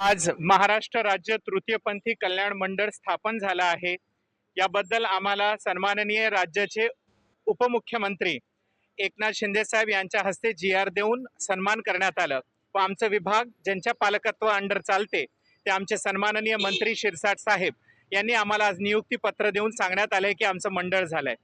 आज महाराष्ट्र राज्य तृतीयपंथी कल्याण मंडळ स्थापन झालं आहे. याबद्दल आम्हाला सन्माननीय राज्याचे उपमुख्यमंत्री एकनाथ शिंदे साहेब यांच्या हस्ते जी आर देऊन सन्मान करण्यात आलं. व आमचं विभाग ज्यांच्या पालकत्व अंडर चालते ते आमचे सन्माननीय मंत्री शिरसाट साहेब यांनी आम्हाला आज नियुक्ती पत्र देऊन सांगण्यात आलंय की आमचं मंडळ झालंय.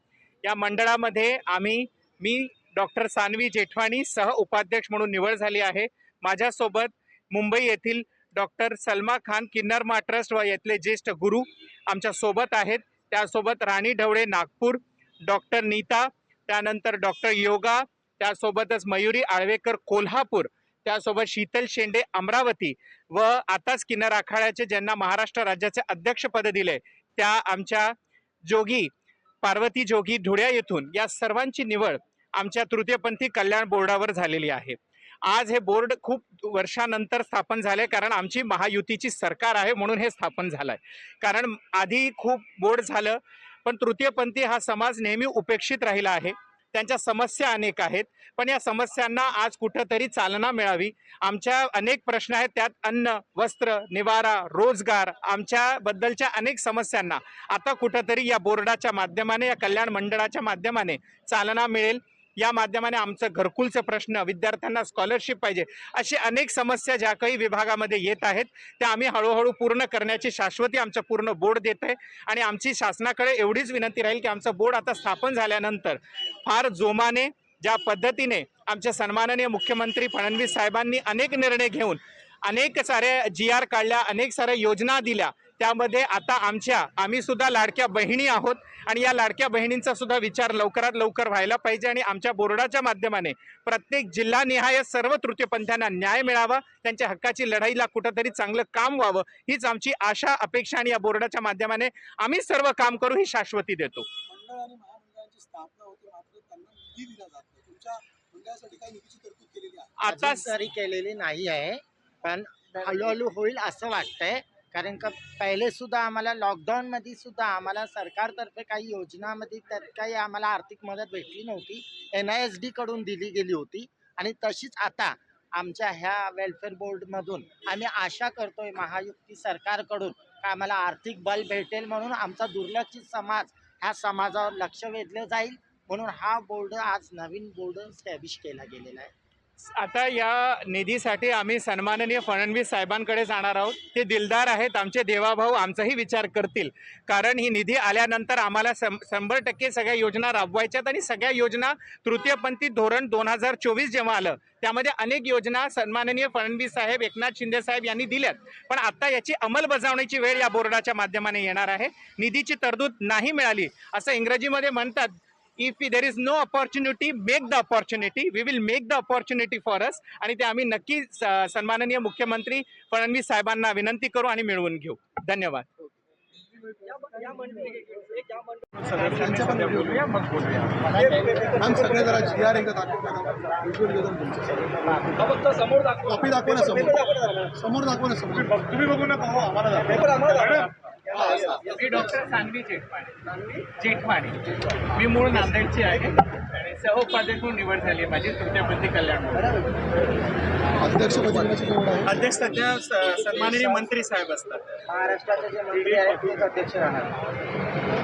या मंडळामध्ये आम्ही मी डॉक्टर सानवी जेठवाणी सह उपाध्यक्ष म्हणून निवड झाली आहे. माझ्यासोबत मुंबई येथील डॉक्टर सलमा खान किन्नरमा ट्रस्ट व येथले ज्येष्ठ गुरु आमच्यासोबत आहेत. त्यासोबत राणी ढवळे नागपूर डॉक्टर नीता त्यानंतर डॉक्टर योगा त्यासोबतच मयुरी आळवेकर कोल्हापूर त्यासोबत शीतल शेंडे अमरावती व आताच किन्नर आखाड्याचे ज्यांना महाराष्ट्र राज्याचे अध्यक्षपद दिले त्या आमच्या जोगी पार्वती जोगी धुळ्या येथून या सर्वांची निवड आमच्या तृतीयपंथी कल्याण बोर्डावर झालेली आहे. आज हे बोर्ड खूप वर्षानंतर स्थापन झाले कारण आमची महायुतीची सरकार आहे म्हणून हे स्थापन झालंय. कारण आधी खूप बोर्ड झालं पण तृतीयपंथी हा समाज नेहमी उपेक्षित राहिला आहे. त्यांच्या समस्या अनेक आहेत पण या समस्यांना आज कुठंतरी चालना मिळावी. आमच्या अनेक प्रश्न आहेत त्यात अन्न वस्त्र निवारा रोजगार आमच्याबद्दलच्या अनेक समस्यांना. आता कुठंतरी या बोर्डाच्या माध्यमाने या कल्याण मंडळाच्या माध्यमाने चालना मिळेल. या माध्यमाने आमचं घरकुलचे प्रश्न विद्यार्थ्यांना स्कॉलरशिप पाहिजे अशी अनेक समस्या ज्या काही विभागामध्ये येत आहेत त्या आम्ही हळूहळू पूर्ण करण्याची शाश्वती आमचं पूर्ण बोर्ड देत आहे आणि आमची शासनाकडे एवढीच विनंती राहील की आमचं बोर्ड आता स्थापन झाल्यानंतर फार जोमाने ज्या पद्धतीने आमच्या सन्माननीय मुख्यमंत्री फडणवीस साहेबांनी अनेक निर्णय घेऊन अनेक साऱ्या जी आर काढल्या अनेक साऱ्या योजना दिल्या त्यामध्ये आता आमच्या आम्ही सुद्धा लाडक्या बहिणी आहोत आणि या लाडक्या बहिणींचा सुद्धा विचार लवकरात लवकर व्हायला पाहिजे आणि आमच्या बोर्डाच्या माध्यमाने प्रत्येक जिल्हानिहाय सर्व तृतीयपंथ्यांना न्याय मिळावा त्यांच्या हक्काची लढाईला कुठंतरी चांगलं काम व्हावं हीच आमची आशा अपेक्षा आणि या बोर्डाच्या माध्यमाने आम्ही सर्व काम करू ही शाश्वती देतो. मंडळ आणि महामंडळांची स्थापना होते मात्र त्यांना निधी दिला जात नाही. तुमच्या मंडळासाठी काही निधीची तरतूद केलेली आहे? आता केलेली नाही आहे पण हळूहळू होईल असं वाटतंय. कारण का पहिलेसुद्धा आम्हाला लॉकडाऊनमध्ये सुद्धा आम्हाला सरकारतर्फे काही योजनामध्ये त्यात काही आम्हाला आर्थिक मदत भेटली नव्हती. एन आय एस डीकडून दिली गेली होती. आणि तशीच आता आमच्या ह्या वेलफेअर बोर्डमधून आम्ही आशा करतोय महायुक्ती सरकारकडून का आम्हाला आर्थिक बल भेटेल म्हणून आमचा दुर्लक्षित समाज ह्या समाजावर लक्ष वेधलं जाईल म्हणून हा बोर्ड आज नवीन बोर्ड स्टॅब्लिश केला गेलेला आहे. आता या निधीसाठी आम्ही सन्माननीय फडणवीस साहेबांकडे जाणार आहोत. ते दिलदार आहेत आमचे देवाभाऊ आमचाही विचार करतील. कारण ही निधी आल्यानंतर आम्हाला सं शंभर टक्के सगळ्या योजना राबवायच्यात आणि सगळ्या योजना तृतीयपंथी धोरण दोन हजार चोवीस जेव्हा आलं त्यामध्ये अनेक योजना सन्माननीय फडणवीस साहेब एकनाथ शिंदे साहेब यांनी दिल्यात. पण आता याची अंमलबजावणीची वेळ या बोर्डाच्या माध्यमाने येणार आहे. निधीची तरतूद नाही मिळाली असं इंग्रजीमध्ये म्हणतात if there is no opportunity make the opportunity we will make the opportunity for us आणि ते आम्ही नक्की सन्माननीय मुख्यमंत्री फडणवीस साहेबांना विनंती करू आणि मिळवून घेऊ. धन्यवाद. समोर. दाखवा ना समोर. दाखवा ना समोर. तुम्ही बघू नका आम्हाला मी डॉक्टर सानवी जेठवाणी जेठवाणी मी मूळ नांदेडची आहे. आणि सहउपाध्यक्ष म्हणून निवड झाली आहे माझी तृतीयपंथी कल्याण. अध्यक्ष सध्या स- सन्माननीय मंत्री साहेब असतात. महाराष्ट्राचे जे मंत्री आहेत तेच अध्यक्ष राहणार.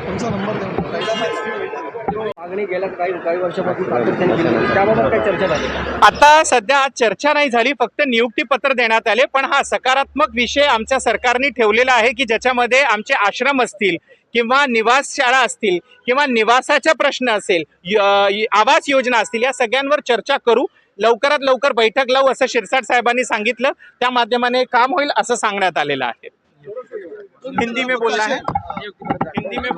तुमचा नंबर द्या. मागणी गेल्या काही काही वर्षापासून सातत्याने केली होती. त्याबाबत काही चर्चा झाली आता सध्या आज चर्चा नाही झाली फक्त नियुक्तीपत्र देण्यात आले पण हा सकारात्मक विषय आमच्या सरकारने ठेवलेला आहे की ज्याच्यामध्ये आमचे आश्रम असतील किंवा निवास शाळा असतील किंवा निवासाचा प्रश्न असेल य- आवास योजना असतील या सगळ्यांवर चर्चा करू. लवकरात लवकर बैठक लावू असं शिरसाट साहेबांनी सांगितलं. त्या माध्यमाने काम होईल असं सांगण्यात आलेलं आहे. हिंदी में बोलना है। हिंदी में बोल